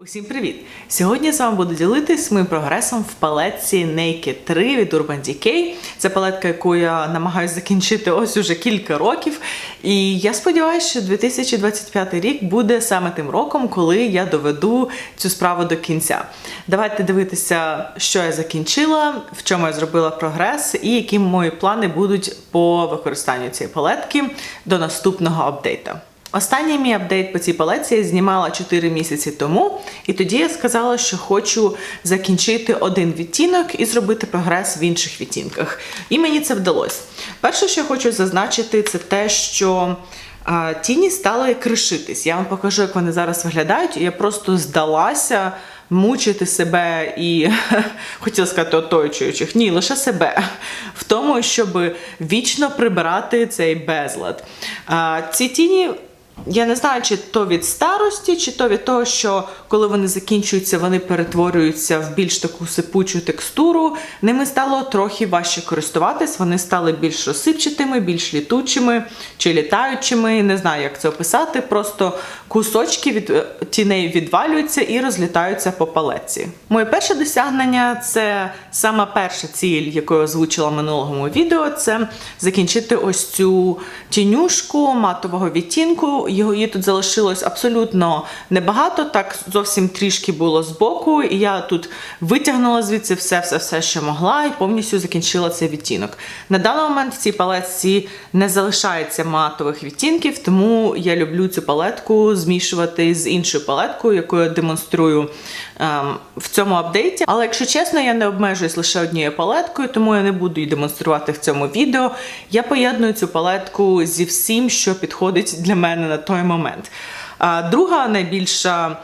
Усім привіт! Сьогодні з вами буду ділитись моїм прогресом в палетці Naked 3 від Urban Decay. Це палетка, яку я намагаюся закінчити ось уже кілька років. І я сподіваюся, що 2025 рік буде саме тим роком, коли я доведу цю справу до кінця. Давайте дивитися, що я закінчила, в чому я зробила прогрес і які мої плани будуть по використанню цієї палетки до наступного апдейта. Останній мій апдейт по цій палеці я знімала 4 місяці тому, і тоді я сказала, що хочу закінчити один відтінок і зробити прогрес в інших відтінках. І мені це вдалося. Перше, що я хочу зазначити, це те, що тіні стали кришитись. Я вам покажу, як вони зараз виглядають. Я просто здалася. Мучити себе і хотіла сказати оточуючих, ні, лише себе в тому, щоб вічно прибирати цей безлад. Ці тіні я не знаю, чи то від старості, чи то від того, що коли вони закінчуються, вони перетворюються в більш таку сипучу текстуру. Ними стало трохи важче користуватись. Вони стали більш розсипчатими, більш літучими чи літаючими. Не знаю, як це описати. Просто кусочки від е, тіней відвалюються і розлітаються по палеці. Моє перше досягнення це сама перша ціль, яку я озвучила в минулому відео. Це закінчити ось цю тінюшку матового відтінку. Його її тут залишилось абсолютно небагато, так зовсім трішки було збоку, і я тут витягнула звідси все, все, все, що могла, і повністю закінчила цей відтінок. На даний момент в цій палетці не залишається матових відтінків, тому я люблю цю палетку змішувати з іншою палеткою, яку я демонструю ем, в цьому апдейті. Але якщо чесно, я не обмежуюсь лише однією палеткою, тому я не буду її демонструвати в цьому відео. Я поєдную цю палетку зі всім, що підходить для мене на той момент. Друга найбільша.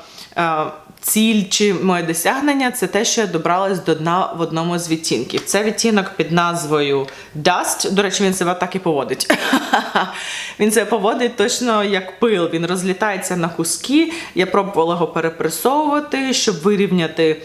Ціль чи моє досягнення це те, що я добралась до дна в одному з відтінків. Це відтінок під назвою Dust. До речі, він себе так і поводить. він себе поводить точно як пил. Він розлітається на куски. Я пробувала його перепресовувати, щоб вирівняти.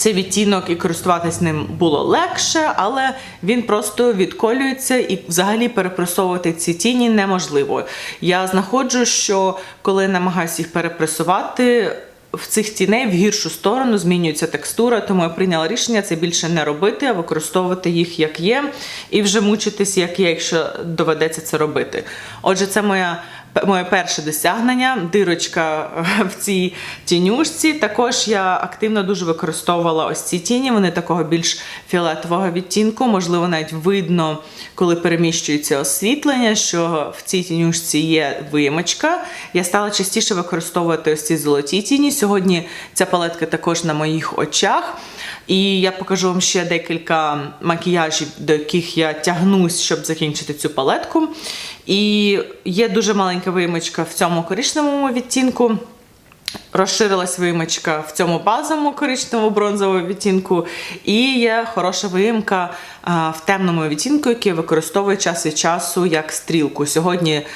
Цей відтінок і користуватись ним було легше, але він просто відколюється і взагалі перепресовувати ці тіні неможливо. Я знаходжу, що коли намагаюся їх перепресувати. В цих тіней в гіршу сторону змінюється текстура, тому я прийняла рішення це більше не робити, а використовувати їх як є, і вже мучитись, як є, якщо доведеться це робити. Отже, це моя Моє перше досягнення дирочка в цій тінюшці. Також я активно дуже використовувала ось ці тіні. Вони такого більш фіолетового відтінку. Можливо, навіть видно, коли переміщується освітлення, що в цій тінюшці є вимочка. Я стала частіше використовувати ось ці золоті тіні. Сьогодні ця палетка також на моїх очах. І я покажу вам ще декілька макіяжів, до яких я тягнусь, щоб закінчити цю палетку. І є дуже маленька вимичка в цьому коричневому відтінку. Розширилась вимочка в цьому базовому коричнево-бронзовому відтінку, і є хороша виїмка в темному відтінку, який використовує час від часу як стрілку. Сьогодні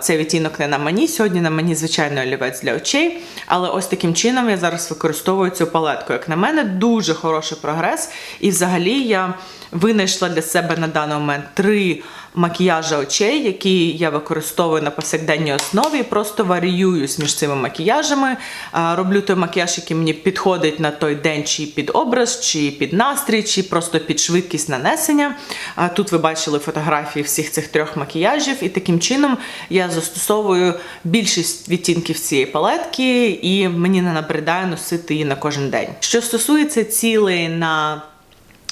цей відтінок не на мені, сьогодні на мені звичайно олівець для очей. Але ось таким чином я зараз використовую цю палетку. Як на мене, дуже хороший прогрес. І взагалі я винайшла для себе на даний момент три макіяжі очей, які я використовую на повсякденній основі, просто варіююсь між цими макіяжами. Роблю той макіяж, який мені підходить на той день, чи під образ, чи під настрій, чи просто під швидкість нанесення. Тут ви бачили фотографії всіх цих трьох макіяжів, і таким чином я застосовую більшість відтінків цієї палетки, і мені не набридає носити її на кожен день. Що стосується цілей на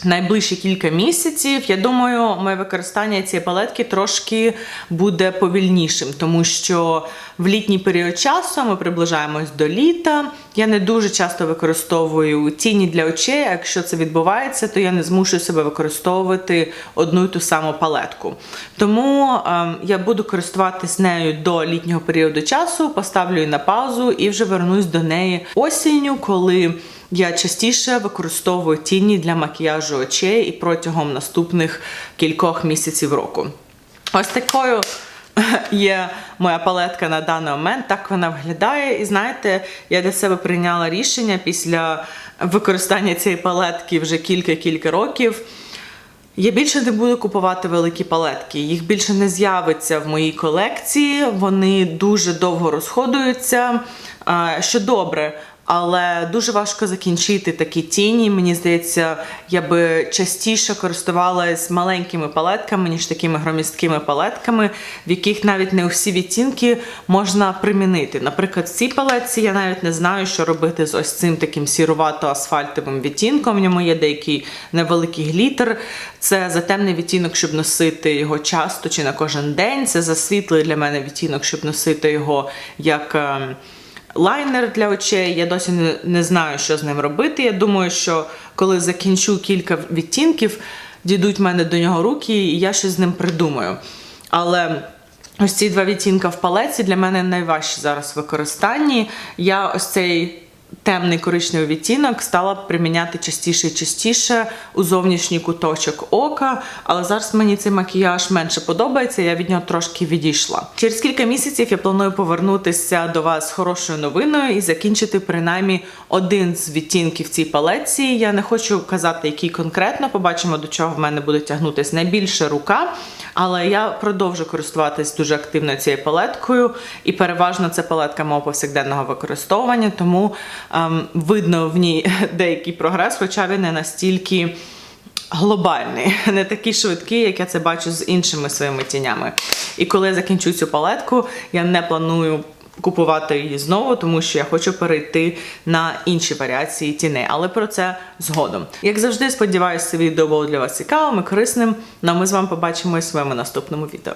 Найближчі кілька місяців, я думаю, моє використання цієї палетки трошки буде повільнішим, тому що в літній період часу ми приближаємось до літа. Я не дуже часто використовую тіні для очей. Якщо це відбувається, то я не змушую себе використовувати одну і ту саму палетку. Тому е, я буду користуватись нею до літнього періоду часу, поставлю її на паузу і вже вернусь до неї осінню, коли. Я частіше використовую тіні для макіяжу очей і протягом наступних кількох місяців року. Ось такою є моя палетка на даний момент, так вона виглядає. І знаєте, я для себе прийняла рішення після використання цієї палетки вже кілька-кілька років. Я більше не буду купувати великі палетки. Їх більше не з'явиться в моїй колекції. Вони дуже довго розходуються, що добре. Але дуже важко закінчити такі тіні. Мені здається, я би частіше користувалась маленькими палетками, ніж такими громісткими палетками, в яких навіть не усі відтінки можна примінити. Наприклад, в цій палетці я навіть не знаю, що робити з ось цим таким сірувато-асфальтовим відтінком. В ньому є деякий невеликий глітер. Це за темний відтінок, щоб носити його часто чи на кожен день. Це за світлий для мене відтінок, щоб носити його як. Лайнер для очей. Я досі не, знаю, що з ним робити. Я думаю, що коли закінчу кілька відтінків, дійдуть в мене до нього руки, і я щось з ним придумаю. Але ось ці два відтінка в палеці для мене найважчі зараз в використанні. Я ось цей. Темний коричневий відтінок стала приміняти частіше і частіше у зовнішній куточок ока, але зараз мені цей макіяж менше подобається, я від нього трошки відійшла. Через кілька місяців я планую повернутися до вас з хорошою новиною і закінчити принаймні один з відтінків цій палеці. Я не хочу казати, який конкретно, побачимо, до чого в мене буде тягнутися найбільше рука. Але я продовжу користуватись дуже активно цією палеткою, і переважно це палетка мого повсякденного використовування, тому ем, видно в ній деякий прогрес, хоча він не настільки глобальний, не такий швидкий, як я це бачу з іншими своїми тінями. І коли я закінчу цю палетку, я не планую. Купувати її знову, тому що я хочу перейти на інші варіації тіней, але про це згодом. Як завжди, сподіваюся, це відео було для вас цікавим і корисним. Ну а ми з вами побачимось в своєму наступному відео.